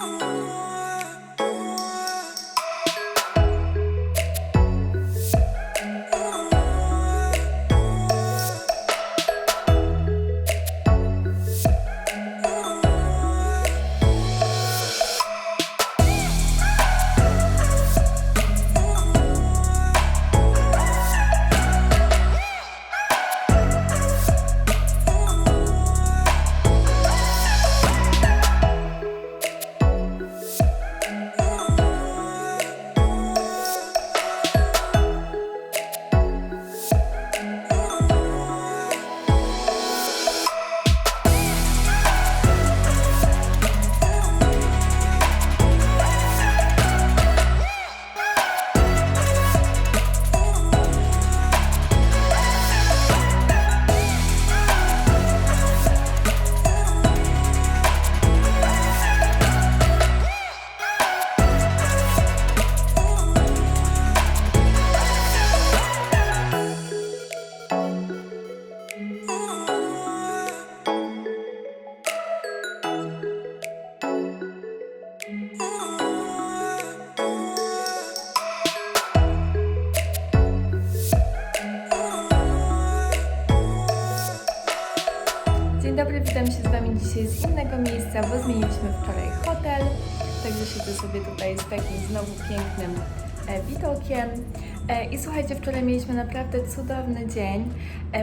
Dzień dzisiaj z innego miejsca, bo zmieniliśmy wczoraj hotel. Także siedzę sobie tutaj z takim znowu pięknym e, widokiem. E, I słuchajcie, wczoraj mieliśmy naprawdę cudowny dzień.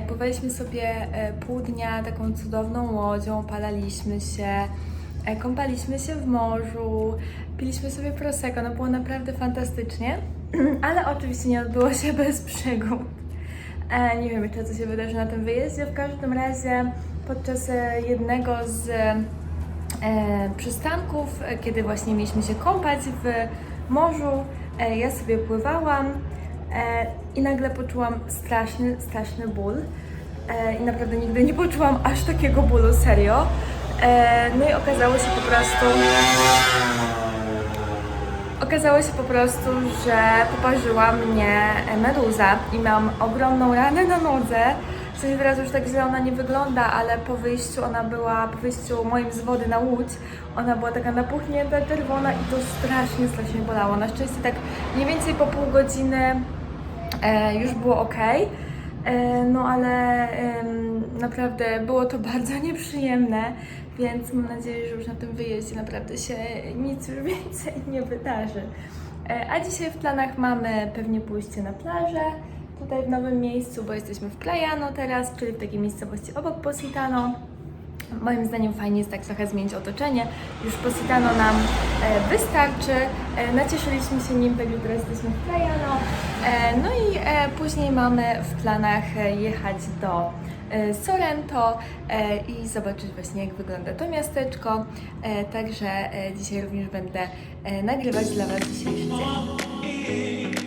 Pływaliśmy sobie e, pół dnia taką cudowną łodzią, palaliśmy się, kąpaliśmy się w morzu, piliśmy sobie prosecco, no było naprawdę fantastycznie. Ale oczywiście nie odbyło się bez przygód. Nie wiem jeszcze, co się wydarzy na tym wyjeździe. W każdym razie podczas e, jednego z e, przystanków, e, kiedy właśnie mieliśmy się kąpać w morzu, ja sobie pływałam i nagle poczułam straszny, straszny ból. I naprawdę nigdy nie poczułam aż takiego bólu, serio. No i okazało się po prostu... Okazało się po prostu, że poparzyła mnie meduza i mam ogromną ranę na nodze. W sensie teraz już tak źle ona nie wygląda, ale po wyjściu ona była, po wyjściu moim z wody na łódź, ona była taka napuchnięta, czerwona i to strasznie, strasznie bolało. Na szczęście tak mniej więcej po pół godziny e, już było ok. E, No ale em, naprawdę było to bardzo nieprzyjemne, więc mam nadzieję, że już na tym wyjeździe naprawdę się nic już więcej nie wydarzy. E, A dzisiaj w planach mamy pewnie pójście na plażę, tutaj w nowym miejscu, bo jesteśmy w Plejano teraz, czyli w takiej miejscowości obok Positano. Moim zdaniem fajnie jest tak trochę zmienić otoczenie. Już Positano nam e, wystarczy. E, nacieszyliśmy się nim, także teraz jesteśmy w Plejano. E, no i e, później mamy w planach e, jechać do e, Sorrento e, i zobaczyć właśnie jak wygląda to miasteczko. Także dzisiaj również będę nagrywać dla Was dzisiejszy dzień.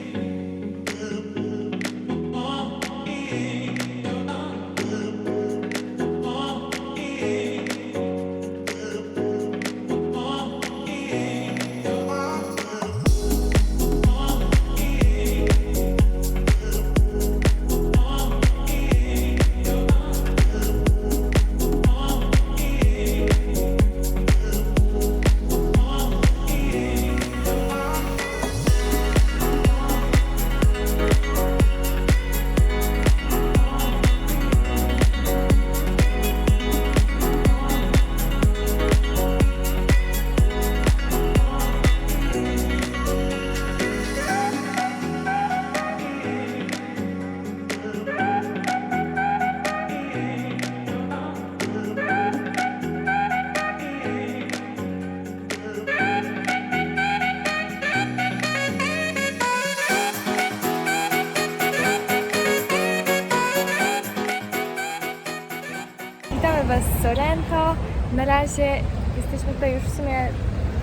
Z Sorrento. Na razie jesteśmy tutaj już w sumie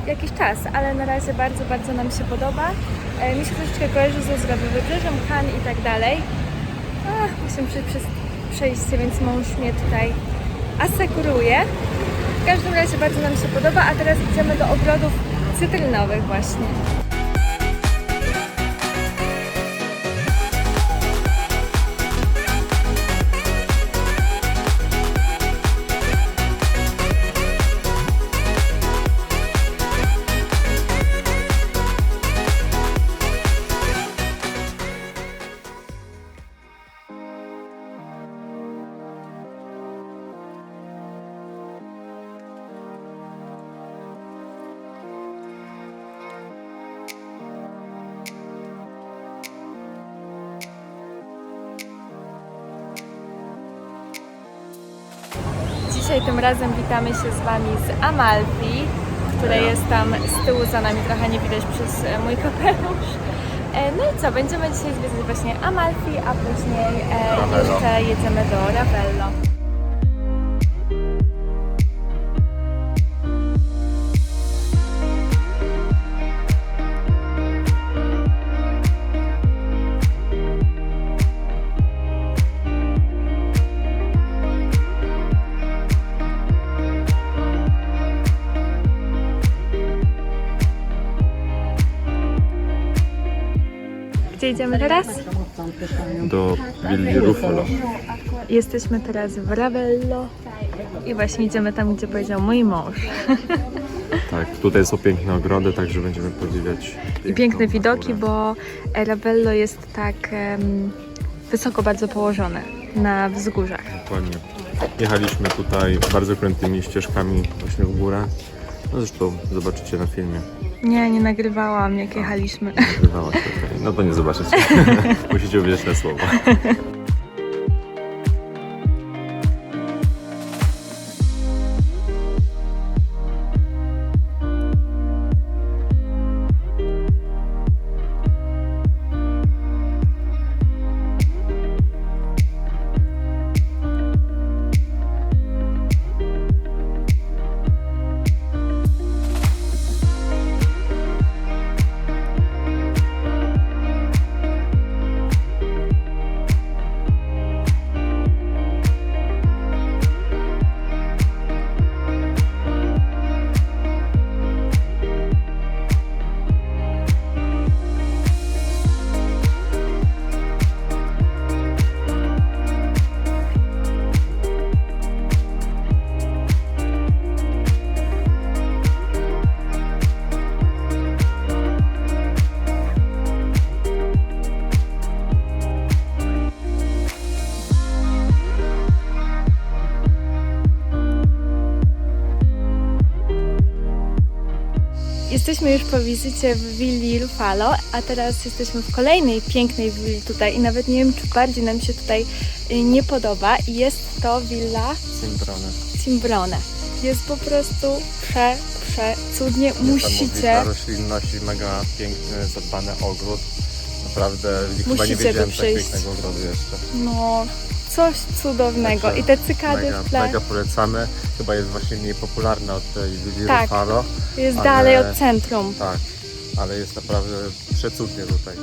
jakiś czas, ale na razie bardzo, bardzo nam się podoba. E, mi się troszeczkę kojarzy ze zdrowym wybrzeżem, Han i tak dalej. Ach, musimy przejść przez przejście, więc mąż mnie tutaj asekuruje. W każdym razie bardzo nam się podoba, a teraz idziemy do ogrodów cytrynowych właśnie. Tym razem witamy się z Wami z Amalfi, które jest tam z tyłu za nami, trochę nie widać przez e, mój kapelusz. E, No i co, będziemy dzisiaj zwiedzać właśnie Amalfi, a później e, jeszcze jedziemy do Ravello. Gdzie idziemy teraz? do willi Ruffalo. Jesteśmy teraz w Ravello i właśnie idziemy tam, gdzie powiedział mój mąż. Tak, tutaj są piękne ogrody, także będziemy podziwiać. I piękne widoki, bo Ravello jest tak em, wysoko bardzo położone na wzgórzach. Dokładnie. Jechaliśmy tutaj bardzo krętymi ścieżkami właśnie w górę. No zresztą zobaczycie na filmie. Nie, nie nagrywałam jak jechaliśmy. Nagrywało się tutaj. No to nie zobaczycie. Musicie uwierzyć na słowo. Jesteśmy już po wizycie w willi Rufalo, a teraz jesteśmy w kolejnej pięknej willi tutaj i nawet nie wiem, czy bardziej nam się tutaj y, nie podoba. Jest to willa Cimbrone. Cimbrone. Jest po prostu prze, prze cudnie. Musicie, roślinność i mega piękny, zadbany ogród. Naprawdę chyba Musicie nie tu wiedziałem tak pięknego ogrodu jeszcze. no, coś cudownego. I te cykady Mega, w tle. mega polecamy. Chyba jest właśnie mniej popularna od tej willi Tak. Jest ale- dalej od centrum. Tak, ale jest naprawdę przecudnie tutaj.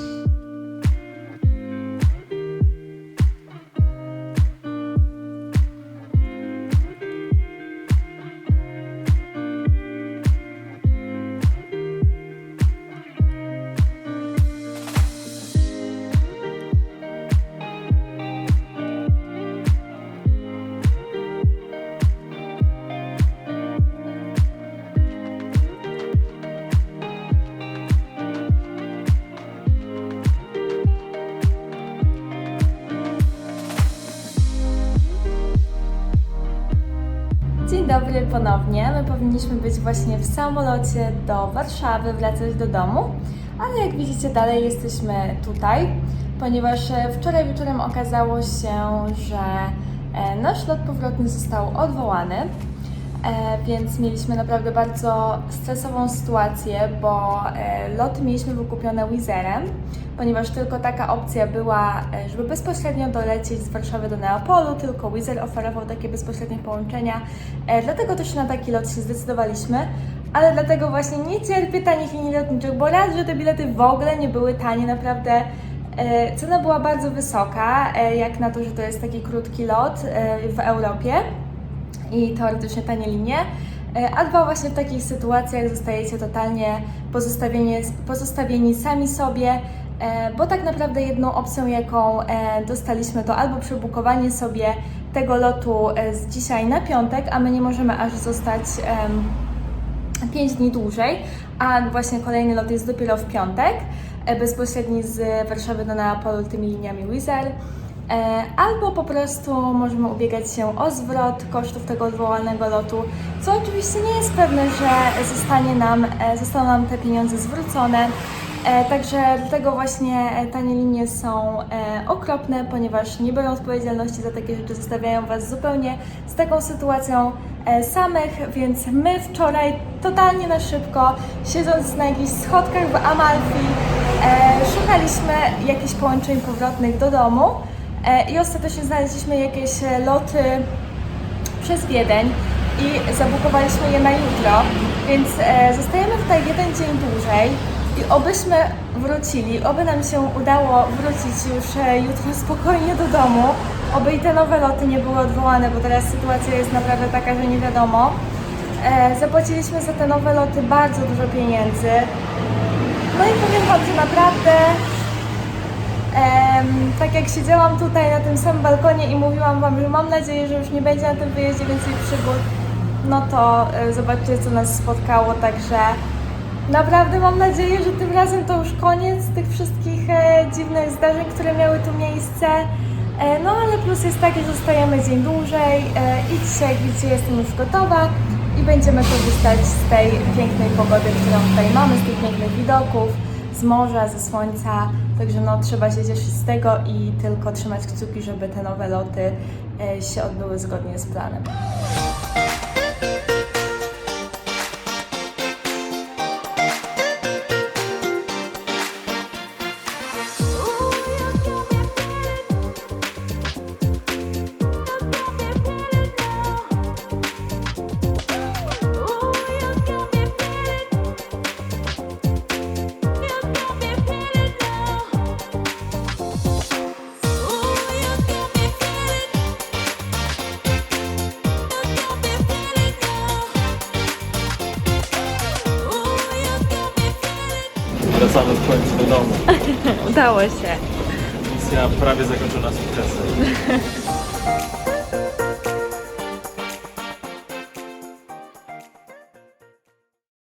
Ponownie. My powinniśmy być właśnie w samolocie do Warszawy, wracać do domu, ale jak widzicie dalej jesteśmy tutaj, ponieważ e, wczoraj wieczorem okazało się, że e, nasz lot powrotny został odwołany. E, więc mieliśmy naprawdę bardzo stresową sytuację, bo e, loty mieliśmy wykupione Wizerem, ponieważ tylko taka opcja była, e, żeby bezpośrednio dolecieć z Warszawy do Neapolu, tylko Wizer oferował takie bezpośrednie połączenia, dlatego też na taki lot się zdecydowaliśmy. Ale dlatego właśnie nie cierpię tanich linii lotniczych, bo raz, że te bilety w ogóle nie były tanie, naprawdę cena była bardzo wysoka, jak na to, że to jest taki krótki lot w Europie i teoretycznie tanie linie. E, A dwa właśnie w takich sytuacjach zostajecie totalnie pozostawieni, sami sobie, e, bo tak naprawdę jedną opcją, jaką e, dostaliśmy, to albo przebukowanie sobie tego lotu z dzisiaj na piątek, a my nie możemy aż zostać em, 5 dni dłużej, a właśnie kolejny lot jest dopiero w piątek, bezpośredni z Warszawy do Neapolu tymi liniami Wizz. E, Albo po prostu możemy ubiegać się o zwrot kosztów tego odwołanego lotu, co oczywiście nie jest pewne, że zostanie nam, e, zostaną nam te pieniądze zwrócone. E, także dlatego właśnie tanie linie są okropne, ponieważ nie biorą odpowiedzialności za takie rzeczy, zostawiają Was zupełnie z taką sytuacją samych, więc my wczoraj totalnie na szybko, siedząc na jakichś schodkach w Amalfi, szukaliśmy jakichś połączeń powrotnych do domu i ostatecznie znaleźliśmy jakieś e, loty przez Wiedeń i zabukowaliśmy je na jutro, więc e, zostajemy tutaj jeden dzień dłużej i obyśmy wrócili, oby nam się udało wrócić już e, jutro spokojnie do domu, oby i te nowe loty nie były odwołane, bo teraz sytuacja jest naprawdę taka, że nie wiadomo. E, zapłaciliśmy za te nowe loty bardzo dużo pieniędzy. No i powiem Wam, że naprawdę tak jak siedziałam tutaj na tym samym balkonie i mówiłam Wam, że mam nadzieję, że już nie będzie na tym wyjeździe więcej przygód, no to e, zobaczcie, co nas spotkało, także naprawdę mam nadzieję, że tym razem to już koniec tych wszystkich e, dziwnych zdarzeń, które miały tu miejsce. E, no ale plus jest taki, że zostajemy dzień dłużej i dzisiaj, widzicie, jestem już gotowa i będziemy korzystać z tej pięknej pogody, którą tutaj mamy, z tych pięknych widoków z morza, ze słońca. Także no, trzeba się cieszyć z tego i tylko trzymać kciuki, żeby te nowe loty e, się odbyły zgodnie z planem. Wracamy w końcu do domu. Udało się. Misja prawie zakończona sukcesem.